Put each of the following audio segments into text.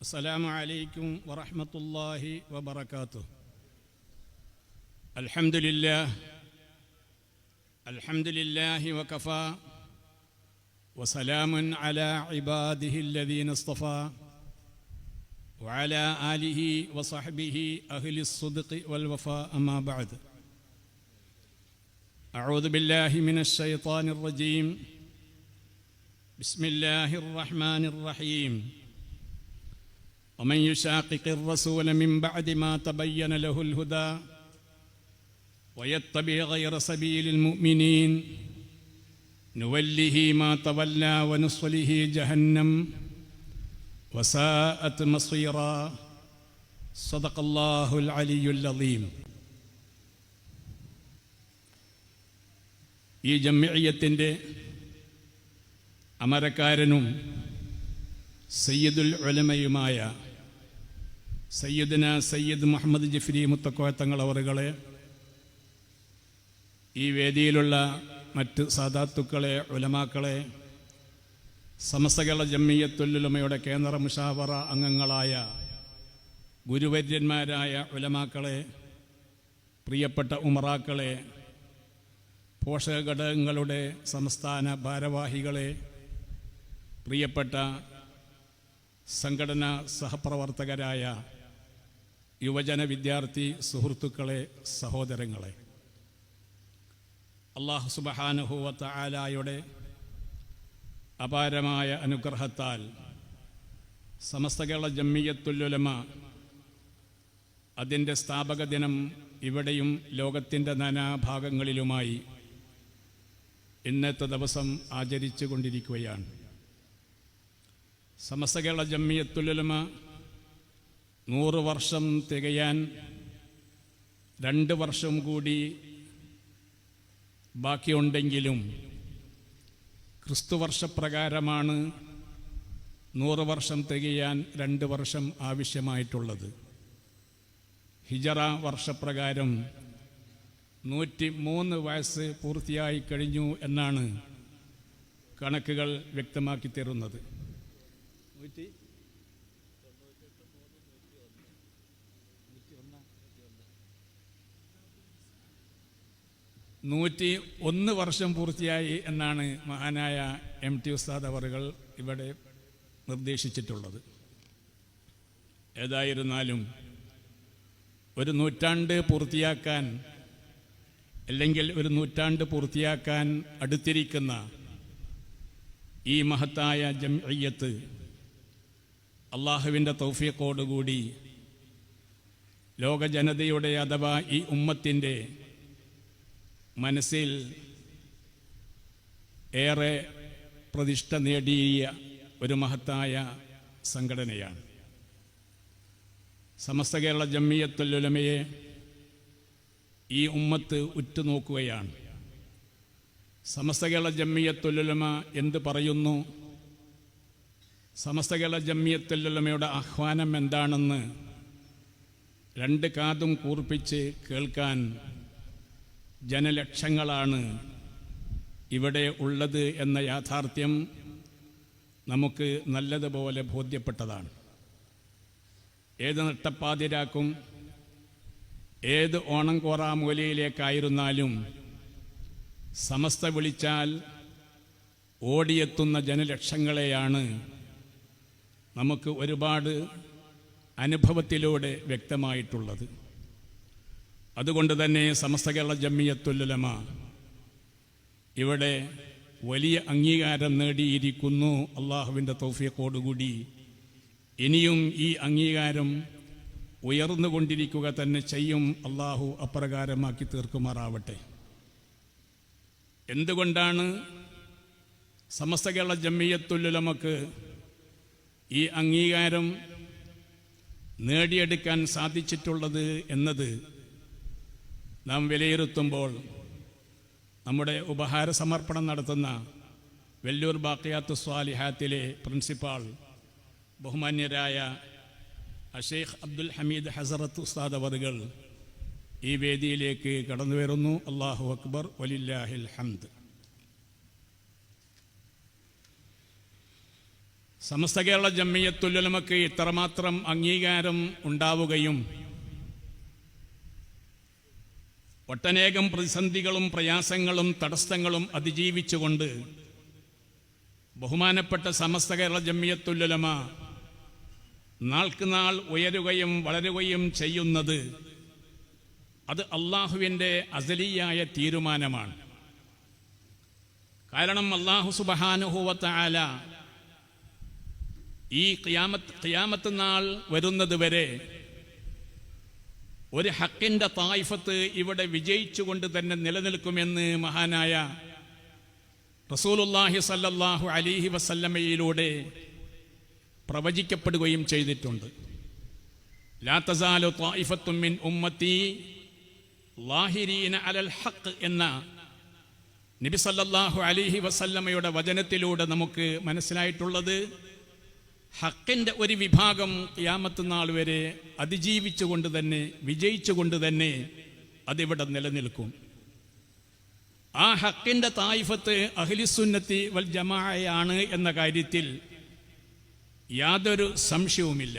السلام عليكم ورحمة الله وبركاته الحمد لله الحمد لله وكفى وسلام على عباده الذين اصطفى وعلى آله وصحبه أهل الصدق والوفاء أما بعد أعوذ بالله من الشيطان الرجيم بسم الله الرحمن الرحيم ومن يشاقق الرسول من بعد ما تبين له الهدى ويتبع غير سبيل المؤمنين نوله ما تولى ونصله جهنم وساءت مصيرا صدق الله العلي العظيم ഈ ജമ്മിയത്തിൻ്റെ അമരക്കാരനും സയ്യിദുൽ ഉലമയുമായ സയ്യിദിന സയ്യിദ് മുഹമ്മദ് ജഫ്രി മുത്തക്കോയത്തങ്ങൾ അവറുകളെ ഈ വേദിയിലുള്ള മറ്റ് സാധാത്തുക്കളെ ഉലമാക്കളെ സമസ്തകള ജമ്മിയത്തുല്ലുലമയുടെ കേന്ദ്ര മുഷാവറ അംഗങ്ങളായ ഗുരുവര്യന്മാരായ ഉലമാക്കളെ പ്രിയപ്പെട്ട ഉമറാക്കളെ പോഷക ഘടകങ്ങളുടെ സംസ്ഥാന ഭാരവാഹികളെ പ്രിയപ്പെട്ട സംഘടനാ സഹപ്രവർത്തകരായ യുവജന വിദ്യാർത്ഥി സുഹൃത്തുക്കളെ സഹോദരങ്ങളെ അള്ളാഹു സുബഹാനുഹൂവത്ത ആലായുടെ അപാരമായ അനുഗ്രഹത്താൽ സമസ്ത കേരള ജമ്മിയത്തുല്ലുലമ അതിന്റെ സ്ഥാപക ദിനം ഇവിടെയും ലോകത്തിന്റെ നാനാഭാഗങ്ങളിലുമായി ഇന്നത്തെ ദിവസം ആചരിച്ചു കൊണ്ടിരിക്കുകയാണ് സമസ്ത കേരള ജമ്മിയത്തുലുലമ നൂറ് വർഷം തികയാൻ രണ്ട് വർഷം കൂടി ബാക്കിയുണ്ടെങ്കിലും ക്രിസ്തുവർഷപ്രകാരമാണ് നൂറ് വർഷം തികയാൻ രണ്ട് വർഷം ആവശ്യമായിട്ടുള്ളത്. ഹിജറ വർഷപ്രകാരം നൂറ്റി മൂന്ന് വയസ്സ് പൂർത്തിയായി കഴിഞ്ഞു എന്നാണ് കണക്കുകൾ വ്യക്തമാക്കി തരുന്നത്. നൂറ്റി നൂറ്റി ഒന്ന് വർഷം പൂർത്തിയായി എന്നാണ് മഹാനായ എം ടി ഉസ്താദ് അവറുകൾ ഇവിടെ നിർദ്ദേശിച്ചിട്ടുള്ളത്. ഏതായിരുന്നാലും ഒരു നൂറ്റാണ്ട് പൂർത്തിയാക്കാൻ അല്ലെങ്കിൽ ഒരു നൂറ്റാണ്ട് പൂർത്തിയാക്കാൻ അടുത്തിരിക്കുന്ന ഈ മഹത്തായ ജംഇയ്യത്ത് അള്ളാഹുവിന്റെ തൗഫീഖോടുകൂടി ലോകജനതയുടെ അഥവാ ഈ ഉമ്മത്തിന്റെ മനസ്സിൽ ഏറെ പ്രതിഷ്ഠ നേടിയ ഒരു മഹത്തായ സംഘടനയാണ്. സമസ്ത കേരള ജമ്മിയത്തുലുലമയെ ഈ ഉമ്മത്ത് ഉറ്റുനോക്കുകയാണ്. സമസ്ത കേരള ജമ്മിയത്തുലുലമ എന്ത് പറയുന്നു? സമസ്ത കേരള ജമ്മിയത്തുലുലമയുടെ ആഹ്വാനം എന്താണെന്ന് രണ്ട് കാതും കൂർപ്പിച്ച് കേൾക്കാൻ ജനലക്ഷങ്ങളാണ് ഇവിടെ ഉള്ളത് എന്ന യാഥാർത്ഥ്യം നമുക്ക് നല്ലതുപോലെ ബോധ്യപ്പെട്ടതാണ്. ഏത് നട്ടപ്പാതിരാക്കും ഏത് ഓണം കോറാ മൂലയിലേക്കായിരുന്നാലും സമസ്ത വിളിച്ചാൽ ഓടിയെത്തുന്ന ജനലക്ഷങ്ങളെയാണ് നമുക്ക് ഒരുപാട് അനുഭവത്തിലൂടെ വ്യക്തമായിട്ടുള്ളത്. അതുകൊണ്ട് തന്നെ സമസ്ത കേരള ജമ്മിയത്തുല്ലമ ഇവിടെ വലിയ അംഗീകാരം നേടിയിരിക്കുന്നു. അള്ളാഹുവിന്റെ തോഫിയക്കോടുകൂടി ഇനിയും ഈ അംഗീകാരം ഉയർന്നുകൊണ്ടിരിക്കുക തന്നെ ചെയ്യും. അള്ളാഹു അപ്രകാരമാക്കി തീർക്കുമാറാവട്ടെ. എന്തുകൊണ്ടാണ് സമസ്ത കേരള ജമ്മിയത്തുല്ലുലമക്ക് ഈ അംഗീകാരം നേടിയെടുക്കാൻ സാധിച്ചിട്ടുള്ളത് എന്നത്? നാം വിലയിരുത്തുമ്പോൾ നമ്മുടെ ഉപഹാര സമർപ്പണം നടത്തുന്ന വെല്ലൂർ ബാക്കിയാത്ത് സ്വാലിഹാത്തിലെ പ്രിൻസിപ്പാൾ ബഹുമാന്യരായ അഷേഖ് അബ്ദുൽ ഹമീദ് ഹസറത്ത് ഉസ്താദ് അവറുകൾ ഈ വേദിയിലേക്ക് കടന്നു വരുന്നു അള്ളാഹു അക്ബർ. വലില്ലാഹിൽ ഹംദ്. സമസ്ത കേരള ജമ്മിയത്തുല്ലമക്ക് ഇത്രമാത്രം അംഗീകാരം ഉണ്ടാവുകയും ഒട്ടനേകം പ്രതിസന്ധികളും പ്രയാസങ്ങളും തടസ്സങ്ങളും അതിജീവിച്ചുകൊണ്ട് ബഹുമാനപ്പെട്ട സമസ്ത കേരള ജമ്മിയത്തുല്ലമ നാൾക്കുനാൾ ഉയരുകയും വളരുകയും ചെയ്യുന്നത് അത് അള്ളാഹുവിന്റെ അസലിയായ തീരുമാനമാണ്. കാരണം അള്ളാഹു സുബഹാനുഹൂവത്ത ആല ഈ ഖിയാമത്ത് ഖിയാമത്ത് നാൾ വരുന്നത് വരെ ഒരു ഹക്കിന്റെ തായ്ഫത്ത് ഇവിടെ വിജയിച്ചുകൊണ്ട് തന്നെ നിലനിൽക്കുമെന്ന് മഹാനായ റസൂലുല്ലാഹി സല്ലല്ലാഹു അലിഹി വസല്ലമയിലൂടെ പ്രവചിക്കപ്പെടുകയും ചെയ്തിട്ടുണ്ട്. ലാ തസാലു തായിഫത്തും മിൻ ഉമ്മത്തി ലാഹിരീന അലൽ ഹക്ക് എന്ന നബി സല്ലല്ലാഹു അലിഹി വസല്ലമയുടെ വചനത്തിലൂടെ നമുക്ക് മനസ്സിലായിട്ടുള്ളത് ഹക്കിന്റെ ഒരു വിഭാഗം യാമത്ത് നാൾ വരെ അതിജീവിച്ചുകൊണ്ട് തന്നെ വിജയിച്ചുകൊണ്ട് തന്നെ അതിവിടെ നിലനിൽക്കും. ആ ഹക്കിന്റെ തായിഫത്ത് അഹ്ലിസുന്നത്തി വൽ ജമാഅയാണ് എന്ന കാര്യത്തിൽ യാതൊരു സംശയവുമില്ല.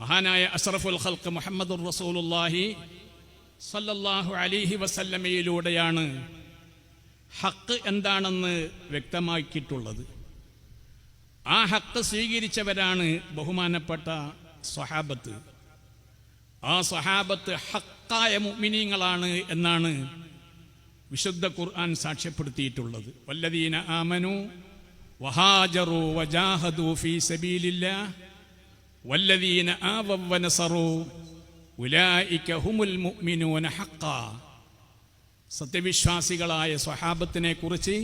മഹാനായ അഷറഫുൽ ഹൽക്ക് മുഹമ്മദ് റസൂലുള്ളാഹി സല്ലല്ലാഹു അലിഹി വസല്ലമയിലൂടെയാണ് ഹക്ക് എന്താണെന്ന് വ്യക്തമാക്കിയിട്ടുള്ളത്. ആ ഹക്ക് സ്വീകരിച്ചവരാണ് ബഹുമാനപ്പെട്ട സ്വഹാബത്ത്. ആ സ്വഹാബത്ത് ഹക്കായ മുഅ്മിനീങ്ങളാണ് എന്നാണ് വിശുദ്ധ ഖുർആൻ സാക്ഷ്യപ്പെടുത്തിയിട്ടുള്ളത്. വല്ലദീന ആമനു വഹാജറു വജാഹദു ഫീ സബീലില്ല വല്ലദീന ആവവ വനസറു ഹുമുൽ മുഅ്മിനൂന ഹഖാ. സത്യവിശ്വാസികളായ സ്വഹാബത്തിനെ കുറിച്ച്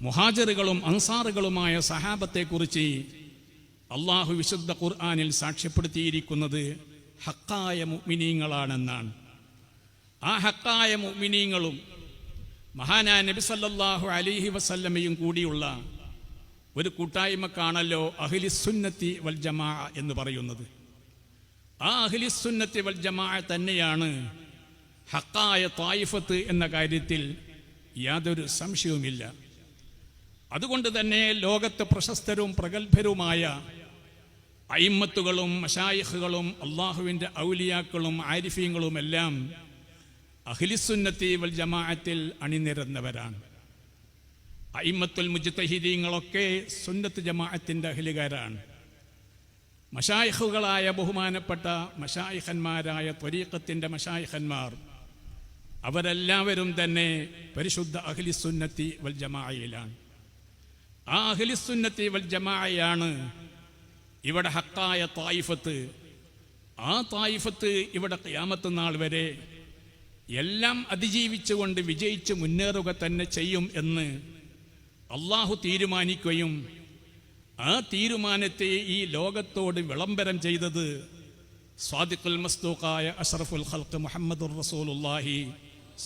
മുഹാജറുകളും അൻസാറുകളുമായ സഹാബത്തെക്കുറിച്ച് അള്ളാഹു വിശുദ്ധ ഖുർആാനിൽ സാക്ഷ്യപ്പെടുത്തിയിരിക്കുന്നത് ഹക്കായ മുഅ്മിനീങ്ങളാണെന്നാണ്. ആ ഹക്കായ മുഅ്മിനീങ്ങളും മഹാനാ നബി സല്ലല്ലാഹു അലിഹി വസല്ലമയും കൂടിയുള്ള ഒരു കൂട്ടായ്മക്കാണല്ലോ അഹ്ലിസുന്നത്തി വൽ ജമാ എന്ന് പറയുന്നത്. ആ അഹ്ലിസുന്നത്തി വൽ ജമാ തന്നെയാണ് ഹക്കായ തായിഫത്ത് എന്ന കാര്യത്തിൽ യാതൊരു സംശയവുമില്ല. അതുകൊണ്ട് തന്നെ ലോകത്ത് പ്രശസ്തരും പ്രഗത്ഭരുമായ അയിമ്മത്തുകളും മഷായിഹുകളും അള്ളാഹുവിന്റെ ഔലിയാക്കളും ആരിഫീങ്ങളും എല്ലാം അഖിലിസുന്നത്തി വൽ ജമാഅത്തിൽ അണിനിരന്നവരാണ്. അയിമത്തുൽ മുജ്തഹിദീങ്ങളൊക്കെ സുന്നത്ത് ജമാഅത്തിന്റെ അഖിലുകാരാണ് മഷായിഹുകളായ ബഹുമാനപ്പെട്ട മഷായിഹന്മാരായ ത്വരീഖത്തിന്റെ മഷായിഹന്മാർ അവരെല്ലാവരും തന്നെ പരിശുദ്ധ അഖിലിസുന്നത്തി വൽ ജമാഅയിലാണ്. ആ വൽ ജമാഅയാണ് ഇവിടെ ഹക്കായ തായിഫത്ത്. ആ തായിഫത്ത് ഇവിടെ ക്യാമത്ത് നാൾ വരെ എല്ലാം അതിജീവിച്ചുകൊണ്ട് വിജയിച്ച് മുന്നേറുക തന്നെ ചെയ്യും എന്ന് അള്ളാഹു തീരുമാനിക്കുകയും ആ തീരുമാനത്തെ ഈ ലോകത്തോട് വിളംബരം ചെയ്തത് സ്വാദിഖുൽ മസ്തൂഖായ അഷറഫുൽ ഖൽക്ക് മുഹമ്മദുർ റസൂലുല്ലാഹി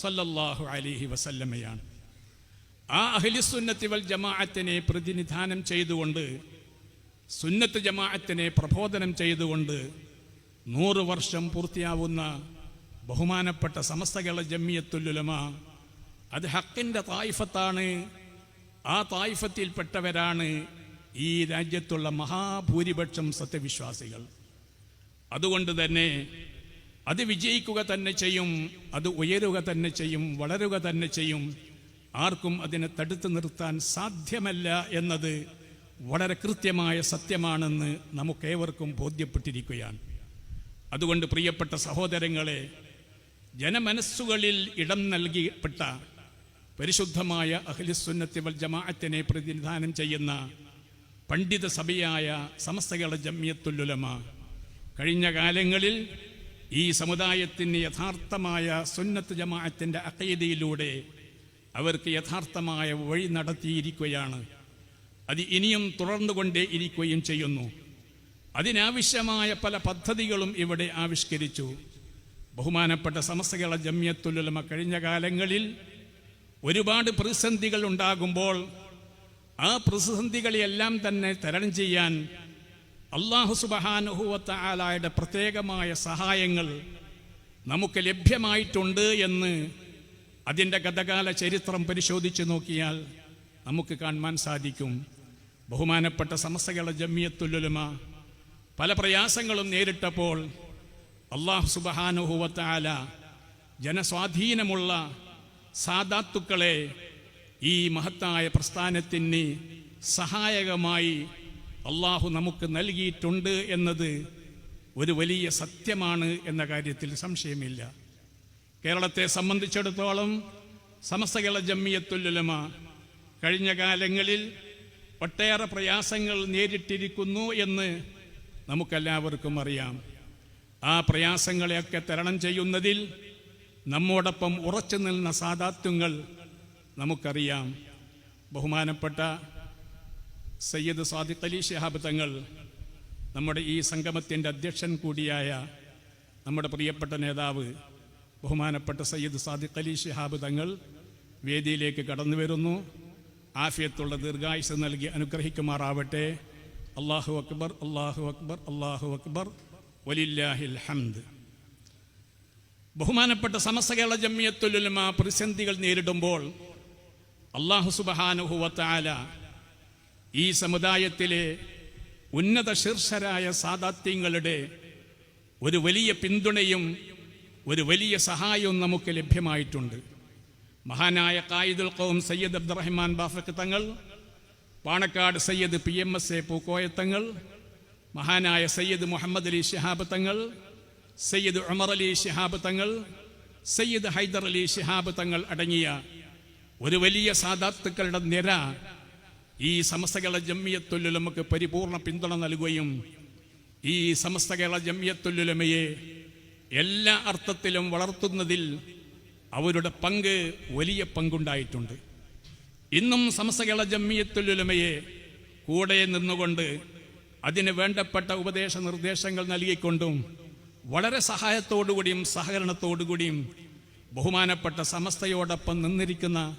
സല്ലല്ലാഹു അലൈഹി വസല്ലമയാണ്. ആ അഹ്ലിസുന്നത്തി വൽ ജമാഅത്തിനെ പ്രതിനിധാനം ചെയ്തുകൊണ്ട് സുന്നത്ത് ജമാഅത്തിനെ പ്രബോധനം ചെയ്തുകൊണ്ട് നൂറ് വർഷം പൂർത്തിയാവുന്ന ബഹുമാനപ്പെട്ട സമസ്തകള ജമ്മിയത്തുല്ലുലമ അത് ഹക്കിന്റെ തായിഫത്താണ്. ആ തായിഫത്തിൽപ്പെട്ടവരാണ് ഈ രാജ്യത്തുള്ള മഹാഭൂരിപക്ഷം സത്യവിശ്വാസികൾ. അതുകൊണ്ട് തന്നെ അത് വിജയിക്കുക തന്നെ ചെയ്യും അത് ഉയരുക തന്നെ ചെയ്യും വളരുക തന്നെ ചെയ്യും. ആർക്കും അതിനെ തടുത്തു നിർത്താൻ സാധ്യമല്ല എന്നത് വളരെ കൃത്യമായ സത്യമാണെന്ന് നമുക്കേവർക്കും ബോധ്യപ്പെട്ടിരിക്കുകയാണ്. അതുകൊണ്ട് പ്രിയപ്പെട്ട സഹോദരങ്ങളെ ജനമനസ്സുകളിൽ ഇടം നൽകിപ്പെട്ട പരിശുദ്ധമായ അഖിലിസുന്നത്തി വൽ ജമാഅത്തിനെ പ്രതിനിധാനം ചെയ്യുന്ന പണ്ഡിത സഭയായ സമസ്തകള ജമ്യത്തുല്ലുലമ കഴിഞ്ഞ കാലങ്ങളിൽ ഈ സമുദായത്തിന് യഥാർത്ഥമായ സുന്നത്ത് ജമാഅത്തിന്റെ അക്കൈതയിലൂടെ അവർക്ക് യഥാർത്ഥമായ വഴി നടത്തിയിരിക്കുകയാണ്. അത് ഇനിയും തുടർന്നുകൊണ്ടേ ഇരിക്കുകയും ചെയ്യുന്നു. അതിനാവശ്യമായ പല പദ്ധതികളും ഇവിടെ ആവിഷ്കരിച്ചു. ബഹുമാനപ്പെട്ട സമസ്തകള ജമ്യത്തുലമ കഴിഞ്ഞ കാലങ്ങളിൽ ഒരുപാട് പ്രതിസന്ധികൾ ഉണ്ടാകുമ്പോൾ ആ പ്രതിസന്ധികളെല്ലാം തന്നെ തരണം ചെയ്യാൻ അള്ളാഹു സുബഹാനുഹുവത്ത ആലായുടെ പ്രത്യേകമായ സഹായങ്ങൾ നമുക്ക് ലഭ്യമായിട്ടുണ്ട് എന്ന് അതിന്റെ ഗതകാല ചരിത്രം പരിശോധിച്ച് നോക്കിയാൽ നമുക്ക് കാണുവാൻ സാധിക്കും. ബഹുമാനപ്പെട്ട സമസ്തകള ജമ്മിയത്തുല്ലുലമ പല പ്രയാസങ്ങളും നേരിട്ടപ്പോൾ അള്ളാഹു സുബഹാനുഹുവത്താല ജനസ്വാധീനമുള്ള സാദാത്തുക്കളെ ഈ മഹത്തായ പ്രസ്ഥാനത്തിന് സഹായകമായി അള്ളാഹു നമുക്ക് നൽകിയിട്ടുണ്ട് എന്നത് ഒരു വലിയ സത്യമാണ് എന്ന കാര്യത്തിൽ സംശയമില്ല. കേരളത്തെ സംബന്ധിച്ചിടത്തോളം സമസ്തകള ജമ്മിയത്തുല്ലുലമ കഴിഞ്ഞ കാലങ്ങളിൽ ഒട്ടേറെ പ്രയാസങ്ങൾ നേരിട്ടിരിക്കുന്നു എന്ന് നമുക്കെല്ലാവർക്കും അറിയാം. ആ പ്രയാസങ്ങളെയൊക്കെ തരണം ചെയ്യുന്നതിൽ നമ്മോടൊപ്പം ഉറച്ചു നിന്ന സാധാത്വങ്ങൾ നമുക്കറിയാം. ബഹുമാനപ്പെട്ട സയ്യദ് സാദിഖ് അലി ശിഹാബ് തങ്ങൾ നമ്മുടെ ഈ സംഗമത്തിന്റെ അധ്യക്ഷൻ കൂടിയായ നമ്മുടെ പ്രിയപ്പെട്ട നേതാവ് ബഹുമാനപ്പെട്ട സയ്യിദ് സാദിഖ് അലി ഷിഹാബ് തങ്ങൾ വേദിയിലേക്ക് കടന്നു വരുന്നു. ആഫിയത്തുള്ള ദീർഘായുസ് നൽകി അനുഗ്രഹിക്കുമാറാവട്ടെ. അള്ളാഹു അക്ബർ അള്ളാഹു അക്ബർ അള്ളാഹു അക്ബർ. വലില്ലാഹിൽ ഹംദ്. ബഹുമാനപ്പെട്ട സമസ്തകേള ജമ്മിയത്തുലുലമ പ്രതിസന്ധികൾ നേരിടുമ്പോൾ അള്ളാഹു സുബഹാനുഹുവത്താല ഈ സമുദായത്തിലെ ഉന്നത ശീർഷരായ സാദാത്യങ്ങളുടെ ഒരു വലിയ പിന്തുണയും ഒരു വലിയ സഹായവും നമുക്ക് ലഭ്യമായിട്ടുണ്ട്. മഹാനായ Quaidul കൗം Sayyid Abdurahman Bafaqi Thangal Panakkad Sayyid P M S A Pookoyathangal മഹാനായ സയ്യദ് മുഹമ്മദ് അലി ഷിഹാബ് തങ്ങൾ സയ്യദ് ഉമർ അലി ഷിഹാബ് തങ്ങൾ സയ്യദ് ഹൈദർ അലി ഷിഹാബ് തങ്ങൾ അടങ്ങിയ ഒരു വലിയ സാധാത്തുക്കളുടെ നിര ഈ ജമ്മിയത്തുല്ലുൽ നമുക്ക് പരിപൂർണ പിന്തുണ നൽകുകയും ഈ സമസ്തകള ജമ്മിയത്തുല്ലുലമയെ എല്ലാ അർത്ഥത്തിലും വളർത്തുന്നതിൽ അവരുടെ പങ്ക് വലിയ പങ്കുണ്ടായിട്ടുണ്ട്. ഇന്നും സമസ്തകള ജമ്മിയത്തുലുലമയെ കൂടെ നിന്നുകൊണ്ട് അതിന് വേണ്ടപ്പെട്ട ഉപദേശ നിർദ്ദേശങ്ങൾ നൽകിക്കൊണ്ടും വളരെ സഹായത്തോടുകൂടിയും സഹകരണത്തോടുകൂടിയും ബഹുമാനപ്പെട്ട സമസ്തയോടൊപ്പം നിന്നിരിക്കുന്ന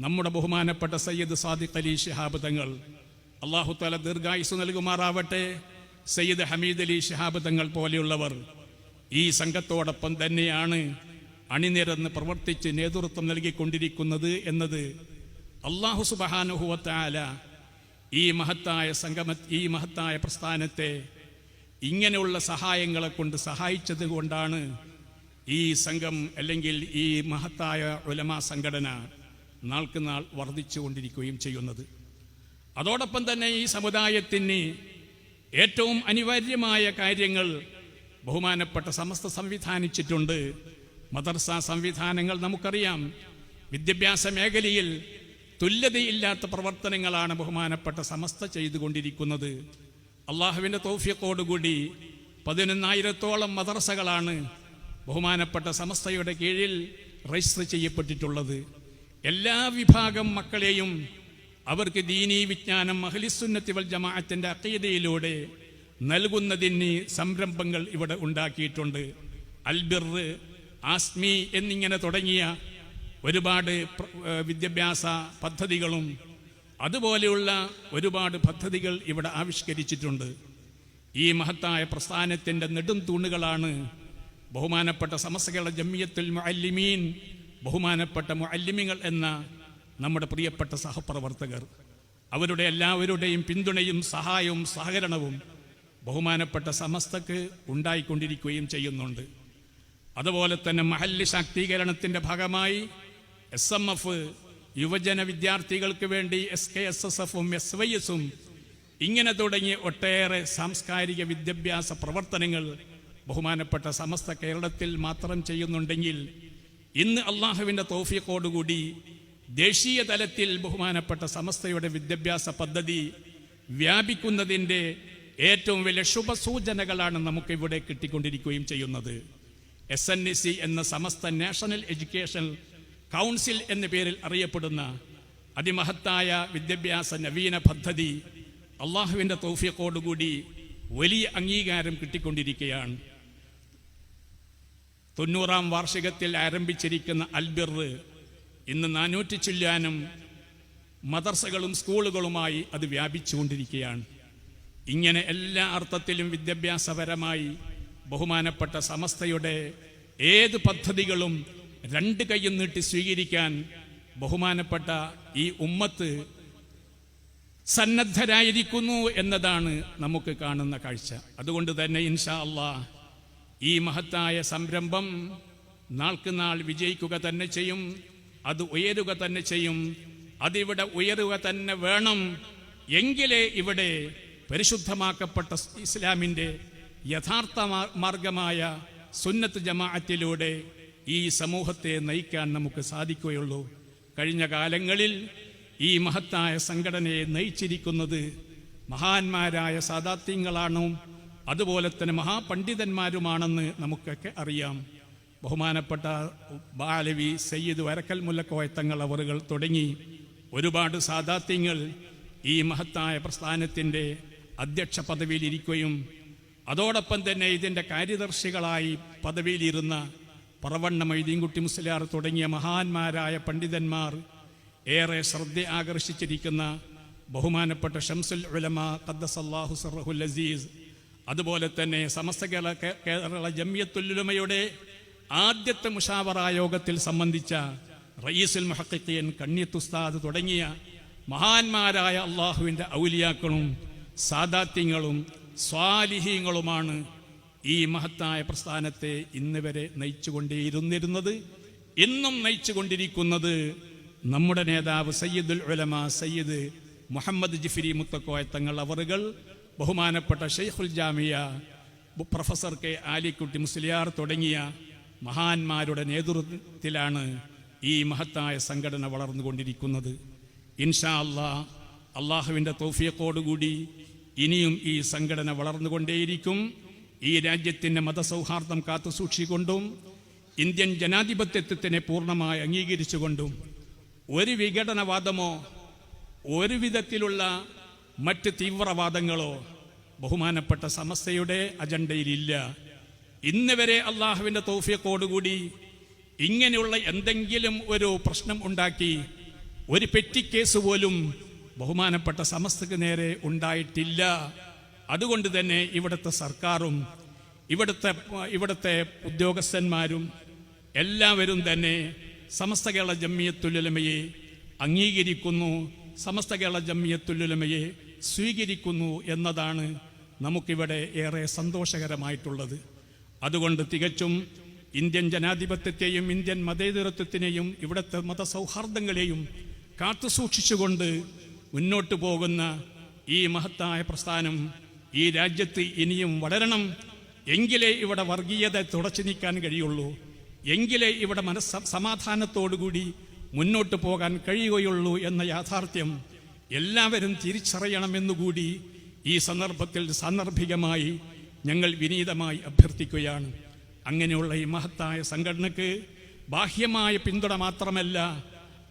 നമ്മുടെ ബഹുമാനപ്പെട്ട സയ്യിദ് സാദിഖ് അലി ശിഹാബ് തങ്ങൾ. അള്ളാഹു തല ദീർഘായുസ് നൽകുമാറാവട്ടെ. സയ്യിദ് ഹമീദ് അലി ശിഹാബ് തങ്ങൾ പോലെയുള്ളവർ. ഈ സംഘത്തോടൊപ്പം തന്നെയാണ് അണിനിരന്ന് പ്രവർത്തിച്ച് നേതൃത്വം നൽകിക്കൊണ്ടിരിക്കുന്നത് എന്നത് അള്ളാഹു സുബഹാനുഹുവത്താല ഈ മഹത്തായ സംഗമ ഈ മഹത്തായ പ്രസ്ഥാനത്തെ ഇങ്ങനെയുള്ള സഹായങ്ങളെ കൊണ്ട് സഹായിച്ചത് കൊണ്ടാണ് ഈ സംഘം അല്ലെങ്കിൽ ഈ മഹത്തായ ഉലമാ സംഘടന നാൾക്ക് നാൾ വർദ്ധിച്ചു കൊണ്ടിരിക്കുകയും ചെയ്യുന്നത്. അതോടൊപ്പം തന്നെ ഈ സമുദായത്തിന് ഏറ്റവും അനിവാര്യമായ കാര്യങ്ങൾ ബഹുമാനപ്പെട്ട സമസ്ത സംവിധാനിച്ചിട്ടുണ്ട്. മദർസ സംവിധാനങ്ങൾ നമുക്കറിയാം. വിദ്യാഭ്യാസ മേഖലയിൽ തുല്യതയില്ലാത്ത പ്രവർത്തനങ്ങളാണ് ബഹുമാനപ്പെട്ട സമസ്ത ചെയ്തുകൊണ്ടിരിക്കുന്നത്. അള്ളാഹുവിന്റെ തൗഫ്യക്കോടുകൂടി പതിനൊന്നായിരത്തോളം മദർസകളാണ് ബഹുമാനപ്പെട്ട സമസ്തയുടെ കീഴിൽ രജിസ്റ്റർ ചെയ്യപ്പെട്ടിട്ടുള്ളത്. എല്ലാ വിഭാഗം മക്കളെയും അവർക്ക് ദീനീ വിജ്ഞാനം അഹ്ലിസുന്നത്തി വൽ ജമാഅത്തിന്റെ അക്കീതയിലൂടെ നൽകുന്നതിന് സംരംഭങ്ങൾ ഇവിടെ ഉണ്ടാക്കിയിട്ടുണ്ട്. അൽബിർ ആസ്മി എന്നിങ്ങനെ തുടങ്ങിയ ഒരുപാട് വിദ്യാഭ്യാസ പദ്ധതികളും അതുപോലെയുള്ള ഒരുപാട് പദ്ധതികൾ ഇവിടെ ആവിഷ്കരിച്ചിട്ടുണ്ട്. ഈ മഹത്തായ പ്രസ്ഥാനത്തിന്റെ നെടും തൂണുകളാണ് ബഹുമാനപ്പെട്ട സമസ്തകളുടെ ജമ്മിയത്തുൽ മുഅല്ലിമീൻ ബഹുമാനപ്പെട്ട മുഅല്ലിമിങ്ങൾ എന്ന നമ്മുടെ പ്രിയപ്പെട്ട സഹപ്രവർത്തകർ. അവരുടെ എല്ലാവരുടെയും പിന്തുണയും സഹായവും സഹകരണവും ബഹുമാനപ്പെട്ട സമസ്തക്ക് ഉണ്ടായിക്കൊണ്ടിരിക്കുകയും ചെയ്യുന്നുണ്ട്. അതുപോലെ തന്നെ മഹല്ല് ശാക്തീകരണത്തിന്റെ ഭാഗമായി എസ് എം എഫ് യുവജന വിദ്യാർത്ഥികൾക്ക് വേണ്ടി എസ് കെ എസ് എസ് എഫും എസ് വൈ എസും ഇങ്ങനെ തുടങ്ങിയ ഒട്ടേറെ സാംസ്കാരിക വിദ്യാഭ്യാസ പ്രവർത്തനങ്ങൾ ബഹുമാനപ്പെട്ട സമസ്ത കേരളത്തിൽ മാത്രം ചെയ്യുന്നുണ്ടെങ്കിൽ ഇന്ന് അള്ളാഹുവിന്റെ തോഫിയക്കോടുകൂടി ദേശീയ തലത്തിൽ ബഹുമാനപ്പെട്ട സമസ്തയുടെ വിദ്യാഭ്യാസ പദ്ധതി വ്യാപിക്കുന്നതിന്റെ ഏറ്റവും വലിയ ശുഭസൂചനകളാണ് നമുക്ക് ഇവിടെ കിട്ടിക്കൊണ്ടിരിക്കുകയും ചെയ്യുന്നത്. എസ് എൻ സി എന്ന സമസ്ത നാഷണൽ എഡ്യൂക്കേഷൻ കൗൺസിൽ എന്ന പേരിൽ അറിയപ്പെടുന്ന അതിമഹത്തായ വിദ്യാഭ്യാസ നവീന പദ്ധതി അള്ളാഹുവിന്റെ തൗഫിയക്കോടുകൂടി വലിയ അംഗീകാരം കിട്ടിക്കൊണ്ടിരിക്കുകയാണ്. തൊണ്ണൂറാം വാർഷികത്തിൽ ആരംഭിച്ചിരിക്കുന്ന അൽബിർ ഇന്ന് നാനൂറ്റി ചില്ലാനും മദർസകളും സ്കൂളുകളുമായി അത് വ്യാപിച്ചുകൊണ്ടിരിക്കുകയാണ്. ഇങ്ങനെ എല്ലാ അർത്ഥത്തിലും വിദ്യാഭ്യാസപരമായി ബഹുമാനപ്പെട്ട സമസ്തയുടെ ഏത് പദ്ധതികളും രണ്ട് കൈയും നീട്ടി സ്വീകരിക്കാൻ ബഹുമാനപ്പെട്ട ഈ ഉമ്മത്ത് സന്നദ്ധരായിരിക്കുന്നു എന്നതാണ് നമുക്ക് കാണുന്ന കാഴ്ച. അതുകൊണ്ട് തന്നെ ഇൻഷാ അള്ളാ ഈ മഹത്തായ സംരംഭം നാൾക്ക് നാൾ വിജയിക്കുക തന്നെ ചെയ്യും അത് ഉയരുക തന്നെ ചെയ്യും അതിവിടെ ഉയരുക തന്നെ വേണം. എങ്കിലേ ഇവിടെ പരിശുദ്ധമാക്കപ്പെട്ട ഇസ്ലാമിന്റെ യഥാർത്ഥ മാർഗമായ സുന്നത്ത് ജമാഅത്തിലൂടെ ഈ സമൂഹത്തെ നയിക്കാൻ നമുക്ക് സാധിക്കുകയുള്ളൂ. കഴിഞ്ഞ കാലങ്ങളിൽ ഈ മഹത്തായ സംഘടനയെ നയിച്ചിരിക്കുന്നത് മഹാന്മാരായ സാദാത്യങ്ങളാണ് അതുപോലെ തന്നെ മഹാപണ്ഡിതന്മാരുമാണെന്ന് നമുക്കൊക്കെ അറിയാം. ബഹുമാനപ്പെട്ട ബാലവി സയ്യിദ് വരക്കൽ മുല്ലക്കോയത്തങ്ങൾ അവറുകൾ തുടങ്ങി ഒരുപാട് സാദാത്യങ്ങൾ ഈ മഹത്തായ പ്രസ്ഥാനത്തിന്റെ അധ്യക്ഷ പദവിയിലിരിക്കുകയും അതോടൊപ്പം തന്നെ ഇതിന്റെ കാര്യദർശികളായി പദവിയിലിരുന്ന പറവണ്ണ മൈദീൻകുട്ടി മുസ്ലിയാർ തുടങ്ങിയ മഹാന്മാരായ പണ്ഡിതന്മാർ ഏറെ ശ്രദ്ധ ആകർഷിച്ചിരിക്കുന്ന ബഹുമാനപ്പെട്ട ഷംസുൽ ഉലമ ഖദ്ദസല്ലാഹു സർഹുൽ അസീസ് അതുപോലെ തന്നെ സമസ്ത കേരള കേരള ജമ്യത്തുല്ലുമയുടെ ആദ്യത്തെ മുഷാവറ യോഗത്തിൽ സംബന്ധിച്ച റയീസുൽ മുഹക്കിയൻ കണ്ണിയത്തുസ്താദ് തുടങ്ങിയ മഹാന്മാരായ അള്ളാഹുവിന്റെ ഔലിയാക്കളും സാദാത്യങ്ങളും സ്വാലിഹ്യങ്ങളുമാണ് ഈ മഹത്തായ പ്രസ്ഥാനത്തെ ഇന്ന് വരെ നയിച്ചുകൊണ്ടേയിരുന്നിരുന്നത്. ഇന്നും നയിച്ചുകൊണ്ടിരിക്കുന്നത് നമ്മുടെ നേതാവ് സയ്യിദുൽ ഉലമ സയ്യിദ് മുഹമ്മദ് ജിഫിരി മുത്തക്കോയ തങ്ങൾ അവറുകൾ ബഹുമാനപ്പെട്ട ഷെയ്ഖുൽ ജാമിയ പ്രൊഫസർ കെ ആലിക്കുട്ടി മുസ്ലിയാർ തുടങ്ങിയ മഹാന്മാരുടെ നേതൃത്വത്തിലാണ് ഈ മഹത്തായ സംഘടന വളർന്നുകൊണ്ടിരിക്കുന്നത്. ഇൻഷാ അല്ലാ അള്ളാഹുവിന്റെ തൗഫിയക്കോടുകൂടി ഇനിയും ഈ സംഘടന വളർന്നുകൊണ്ടേയിരിക്കും. ഈ രാജ്യത്തിന്റെ മതസൗഹാർദ്ദം കാത്തു സൂക്ഷിക്കൊണ്ടും ഇന്ത്യൻ ജനാധിപത്യത്വത്തിനെ പൂർണമായി അംഗീകരിച്ചുകൊണ്ടും ഒരു വിഘടനവാദമോ ഒരു വിധത്തിലുള്ള മറ്റ് തീവ്രവാദങ്ങളോ ബഹുമാനപ്പെട്ട സമസ്തയുടെ അജണ്ടയിലില്ല. ഇന്ന് വരെ അള്ളാഹുവിന്റെ തോഫിയക്കോടുകൂടി ഇങ്ങനെയുള്ള എന്തെങ്കിലും ഒരു പ്രശ്നം ഉണ്ടാക്കി ഒരു പെറ്റിക്കേസ് പോലും ബഹുമാനപ്പെട്ട സമസ്തക്ക് നേരെ ഉണ്ടായിട്ടില്ല. അതുകൊണ്ട് തന്നെ ഇവിടുത്തെ സർക്കാരും ഇവിടുത്തെ ഇവിടുത്തെ ഉദ്യോഗസ്ഥന്മാരും എല്ലാവരും തന്നെ സമസ്ത കേരള ജമ്മിയത്തുലുലമയെ അംഗീകരിക്കുന്നു. സമസ്ത കേരള ജമ്മിയത്തുലുലമയെ സ്വീകരിക്കുന്നു എന്നതാണ് നമുക്കിവിടെ ഏറെ സന്തോഷകരമായിട്ടുള്ളത്. അതുകൊണ്ട് തികച്ചും ഇന്ത്യൻ ജനാധിപത്യത്തെയും ഇന്ത്യൻ മതേതരത്വത്തിനെയും ഇവിടുത്തെ മതസൗഹാർദ്ദങ്ങളെയും കാത്തുസൂക്ഷിച്ചുകൊണ്ട് മുന്നോട്ട് പോകുന്ന ഈ മഹത്തായ പ്രസ്ഥാനം ഈ രാജ്യത്ത് ഇനിയും വളരണം. എങ്കിലേ ഇവിടെ വർഗീയത തുടച്ചു നീക്കാൻ കഴിയുള്ളൂ. എങ്കിലേ ഇവിടെ മനസ്സ സമാധാനത്തോടുകൂടി മുന്നോട്ട് പോകാൻ കഴിയുകയുള്ളൂ എന്ന യാഥാർത്ഥ്യം എല്ലാവരും തിരിച്ചറിയണമെന്നുകൂടി ഈ സന്ദർഭത്തിൽ സാന്ദർഭികമായി ഞങ്ങൾ വിനീതമായി അഭ്യർത്ഥിക്കുകയാണ്. അങ്ങനെയുള്ള ഈ മഹത്തായ സംഘടനയ്ക്ക് ബാഹ്യമായ പിന്തുണ മാത്രമല്ല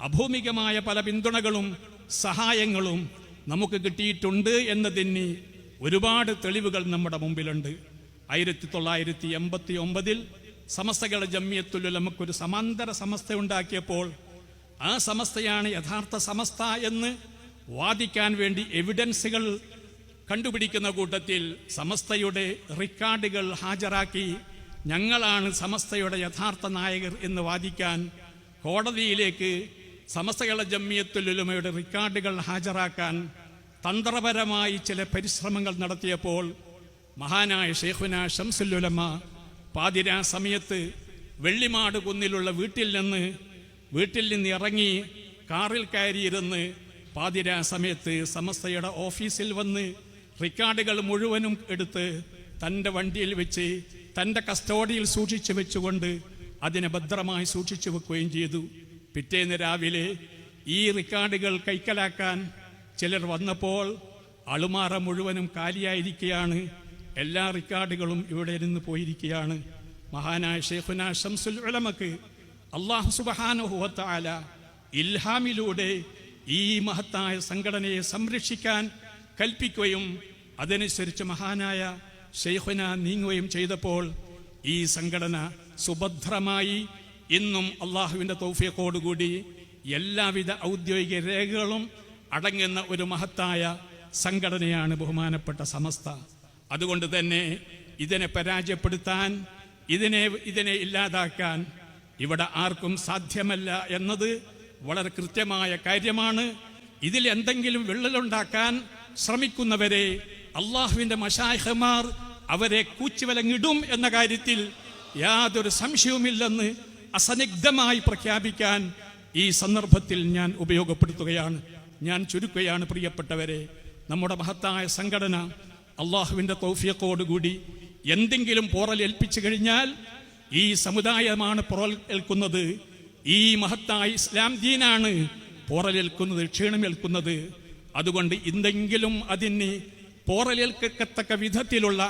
അഭൂമികമായ പല പിന്തുണകളും സഹായങ്ങളും നമുക്ക് കിട്ടിയിട്ടുണ്ട് എന്നതിന് ഒരുപാട് തെളിവുകൾ നമ്മുടെ മുമ്പിലുണ്ട്. ആയിരത്തി തൊള്ളായിരത്തി എൺപത്തി ഒമ്പതിൽ സമസ്തകൾ ജമ്മിയത്തുൽ നമുക്കൊരു സമാന്തര സമസ്ത ഉണ്ടാക്കിയപ്പോൾ ആ സമസ്തയാണ് യഥാർത്ഥ സമസ്ത എന്ന് വാദിക്കാൻ വേണ്ടി എവിഡൻസുകൾ കണ്ടുപിടിക്കുന്ന കൂട്ടത്തിൽ സമസ്തയുടെ റിക്കാർഡുകൾ ഹാജരാക്കി ഞങ്ങളാണ് സമസ്തയുടെ യഥാർത്ഥ നായകർ എന്ന് വാദിക്കാൻ കോടതിയിലേക്ക് സമസ്തകള ജമ്മിയത്തുലുമയുടെ റിക്കാർഡുകൾ ഹാജരാക്കാൻ തന്ത്രപരമായി ചില പരിശ്രമങ്ങൾ നടത്തിയപ്പോൾ മഹാനായ ഷെയ്ഖുന ഷംസുല്ലുലമ പാതിര സമയത്ത് വെള്ളിമാട് കുന്നിലുള്ള വീട്ടിൽ നിന്ന് വീട്ടിൽ നിന്ന് ഇറങ്ങി കാറിൽ കയറിയിരുന്ന് പാതിര സമയത്ത് സമസ്തയുടെ ഓഫീസിൽ വന്ന് റിക്കാർഡുകൾ മുഴുവനും എടുത്ത് തന്റെ വണ്ടിയിൽ വെച്ച് തന്റെ കസ്റ്റോഡിയിൽ സൂക്ഷിച്ചു വെച്ചുകൊണ്ട് അതിനെ ഭദ്രമായി സൂക്ഷിച്ചു വെക്കുകയും ചെയ്തു. പിറ്റേന്ന് രാവിലെ ഈ റെക്കോർഡുകൾ കൈക്കലാക്കാൻ ചിലർ വന്നപ്പോൾ അളുമാറ മുഴുവനും കാലിയായിരിക്കുകയാണ് എല്ലാ റെക്കോർഡുകളും ഇവിടെ നിന്ന് പോയിരിക്കുകയാണ് മഹാനായ ഷെയ്ഖുന ഷംസുൽ ഉലമക്ക് അള്ളാഹു സുബഹാനുഹുവത്താല ഇൽഹാമിലൂടെ ഈ മഹത്തായ സംഘടനയെ സംരക്ഷിക്കാൻ കൽപ്പിക്കുകയും അതനുസരിച്ച് മഹാനായ ഷെയ്ഖുന നീങ്ങുകയും ചെയ്തപ്പോൾ ഈ സംഘടന സുഭദ്രമായി ഇന്നും അള്ളാഹുവിന്റെ തൗഫിയക്കോടുകൂടി എല്ലാവിധ ഔദ്യോഗിക രേഖകളും അടങ്ങുന്ന ഒരു മഹത്തായ സംഘടനയാണ് ബഹുമാനപ്പെട്ട സമസ്ത. അതുകൊണ്ട് തന്നെ ഇതിനെ പരാജയപ്പെടുത്താൻ ഇതിനെ ഇതിനെ ഇല്ലാതാക്കാൻ ഇവിടെ ആർക്കും സാധ്യമല്ല എന്നത് വളരെ കൃത്യമായ കാര്യമാണ്. ഇതിൽ എന്തെങ്കിലും വിള്ളലുണ്ടാക്കാൻ ശ്രമിക്കുന്നവരെ അള്ളാഹുവിന്റെ മഷായഹമാർ അവരെ കൂച്ചുവലങ്ങിടും എന്ന കാര്യത്തിൽ യാതൊരു സംശയവുമില്ലെന്ന് അസന്നിഗ്ധമായി പ്രഖ്യാപിക്കാൻ ഈ സന്ദർഭത്തിൽ ഞാൻ ഉപയോഗപ്പെടുത്തുകയാണ്. ഞാൻ ചുരുക്കുകയാണ് പ്രിയപ്പെട്ടവരെ. നമ്മുടെ മഹത്തായ സംഘടന അള്ളാഹുവിന്റെ തൗഫിയക്കോടുകൂടി എന്തെങ്കിലും പോറൽ ഏൽപ്പിച്ചു കഴിഞ്ഞാൽ ഈ സമുദായമാണ് പുറൽ ഏൽക്കുന്നത്. ഈ മഹത്തായ ഇസ്ലാം ദീനാണ് പോറലേൽക്കുന്നത് ക്ഷീണമേൽക്കുന്നത് അതുകൊണ്ട് എന്തെങ്കിലും അതിന് പോറലേൽക്കത്തക്ക വിധത്തിലുള്ള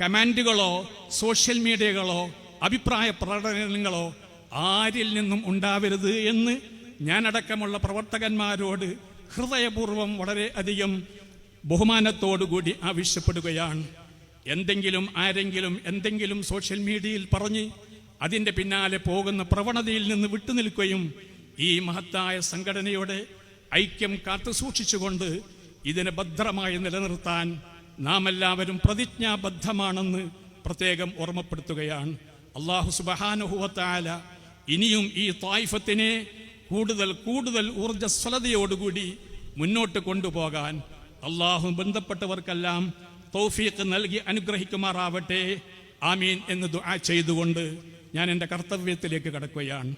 കമാൻഡുകളോ സോഷ്യൽ മീഡിയകളോ അഭിപ്രായ പ്രകടനങ്ങളോ ആരിൽ നിന്നും ഉണ്ടാവരുത് എന്ന് ഞാനടക്കമുള്ള പ്രവർത്തകന്മാരോട് ഹൃദയപൂർവം വളരെ അധികം ബഹുമാനത്തോടുകൂടി ആവശ്യപ്പെടുകയാണ്. എന്തെങ്കിലും ആരെങ്കിലും എന്തെങ്കിലും സോഷ്യൽ മീഡിയയിൽ പറഞ്ഞ് അതിന്റെ പിന്നാലെ പോകുന്ന പ്രവണതയിൽ നിന്ന് വിട്ടുനിൽക്കുകയും ഈ മഹത്തായ സംഘടനയുടെ ഐക്യം കാത്തു സൂക്ഷിച്ചുകൊണ്ട് ഇതിനെ ഭദ്രമായി നിലനിർത്താൻ നാം എല്ലാവരും പ്രതിജ്ഞാബദ്ധമാണെന്ന് പ്രത്യേകം ഓർമ്മപ്പെടുത്തുകയാണ്. അള്ളാഹു സുബഹാനുഹുവത്താല ഇനിയും ഈ തായ്ഫത്തിനെ കൂടുതൽ കൂടുതൽ ഊർജസ്വലതയോടുകൂടി മുന്നോട്ട് കൊണ്ടുപോകാൻ അള്ളാഹു ബന്ധപ്പെട്ടവർക്കെല്ലാം തൗഫീഖ് നൽകി അനുഗ്രഹിക്കുമാറാവട്ടെ. ആമീൻ എന്ന് ദുആ ചെയ്തുകൊണ്ട് ഞാൻ എന്റെ കർത്തവ്യത്തിലേക്ക് കടക്കുകയാണ്.